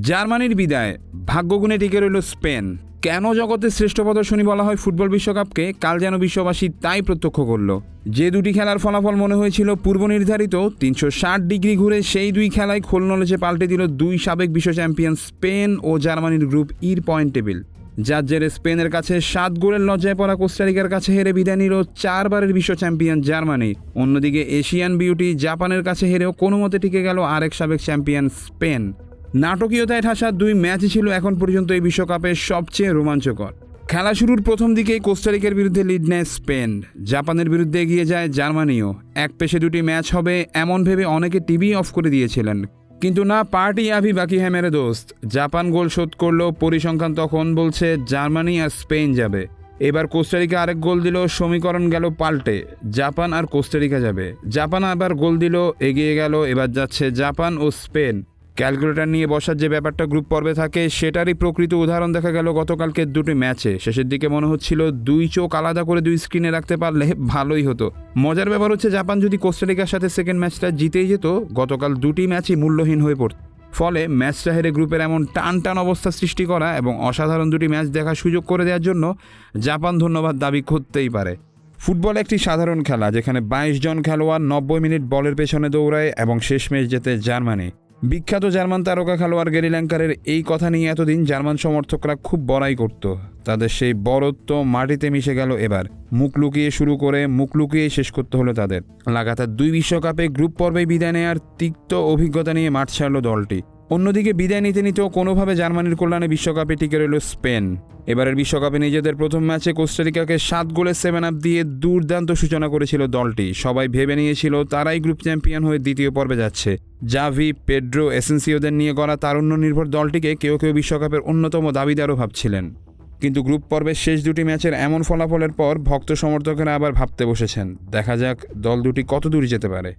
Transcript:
জার্মানির বিদায়। ভাগ্যগুণে টিকে রইল স্পেন। কেন জগতের শ্রেষ্ঠ প্রদর্শনী বলা হয় ফুটবল বিশ্বকাপকে? কাল যেন বিশ্ববাসী তাই প্রত্যক্ষ করল। যে দুটি খেলার ফলাফল মনে হয়েছিল পূর্ব নির্ধারিত তিনশো ষাট ডিগ্রি ঘুরে সেই দুই খেলায় খোল নলেজে পাল্টে দিল দুই সাবেক বিশ্ব চ্যাম্পিয়ন স্পেন ও জার্মানির গ্রুপ ইর পয়েন্ট টেবিল। যার জেরে স্পেনের কাছে সাত গোলের লজ্জায় পড়া কোস্টারিকার কাছে হেরে বিদায় নিল চারবারের বিশ্ব চ্যাম্পিয়ন জার্মানি। অন্যদিকে এশিয়ান বিউটি জাপানের কাছে হেরেও কোনো মতে টিকে গেল আরেক সাবেক চ্যাম্পিয়ন স্পেন। নাটকীয়তায় ঠাসা দুই ম্যাচই ছিল এখন পর্যন্ত এই বিশ্বকাপের সবচেয়ে রোমাঞ্চকর। খেলা শুরুর প্রথম দিকেই কোস্টারিকার বিরুদ্ধে লিড নেয় স্পেন। জাপানের বিরুদ্ধে এগিয়ে যায় জার্মানিও। এক পেশে দুটি ম্যাচ হবে এমন ভেবে অনেকে টিভি অফ করে দিয়েছিলেন। কিন্তু না, পার্টি আভি বাকি হ্যাঁ মেরে দোস্ত। জাপান গোল শোধ করল পরিসংখ্যান তখন বলছে জার্মানি আর স্পেন যাবে। এবার কোস্টারিকা আরেক গোল দিল, সমীকরণ গেল পাল্টে। জাপান আর কোস্টারিকা যাবে। জাপান আবার গোল দিল, এগিয়ে গেল, এবার যাচ্ছে জাপান ও স্পেন। ক্যালকুলেটর নিয়ে বসার যে ব্যাপারটা গ্রুপ পর্বে থাকে, সেটারই প্রকৃত উদাহরণ দেখা গেল গতকালকের দুটি ম্যাচে। শেষের দিকে মনে হচ্ছিল দুই চোখ আলাদা করে দুই স্ক্রিনে রাখতে পারলে ভালোই হতো। মজার ব্যাপার হচ্ছে জাপান যদি কোস্টারিকার সাথে সেকেন্ড ম্যাচটা জিতেই যেত, গতকাল দুটি ম্যাচই মূল্যহীন হয়ে পড়ত। ফলে ম্যাচটা হেরে গ্রুপের এমন টান টান অবস্থা সৃষ্টি করা এবং অসাধারণ দুটি ম্যাচ দেখার সুযোগ করে দেওয়ার জন্য জাপান ধন্যবাদ দাবি করতেই পারে। ফুটবল একটি সাধারণ খেলা, যেখানে বাইশ জন খেলোয়াড় নব্বই মিনিট বলের পেছনে দৌড়ায় এবং শেষ ম্যাচ জেতে জার্মানি। বিখ্যাত জার্মান তারকা খেলোয়াড় গেরি ল্যাঙ্কারের এই কথা নিয়ে এতদিন জার্মান সমর্থকরা খুব বড়াই করত। তাদের সেই বরত্ব মাটিতে মিশে গেল এবার। মুখ লুকিয়ে শুরু করে মুখ লুকিয়ে শেষ করতে হলো তাদের। লাগাতার দুই বিশ্বকাপে গ্রুপ পর্বে বিদায় নেওয়ার তিক্ত অভিজ্ঞতা নিয়ে মাঠ ছাড়ল দলটি। অন্যদিকে বিদায় নিতে নিতেও কোনোভাবে জার্মানির কল্যাণে বিশ্বকাপে টিকে রইল স্পেন। এবারের বিশ্বকাপে নিজেদের প্রথম ম্যাচে কোস্টারিকাকে সাত গোলের সেভেন আপ দিয়ে দুর্দান্ত সূচনা করেছিল দলটি। সবাই ভেবে নিয়েছিল, তারাই গ্রুপ চ্যাম্পিয়ন হয়ে দ্বিতীয় পর্বে যাচ্ছে। জাভি, পেড্রো, এসেন্সিওদের নিয়ে গড়া তারুণ্য নির্ভর দলটিকে কেউ কেউ বিশ্বকাপের অন্যতম দাবিদারও ভাবছিলেন। কিন্তু গ্রুপ পর্বের শেষ দুটি ম্যাচের এমন ফলাফলের পর ভক্ত সমর্থকেরা আবার ভাবতে বসেছেন। দেখা যাক দল দুটি কত দূর যেতে পারে।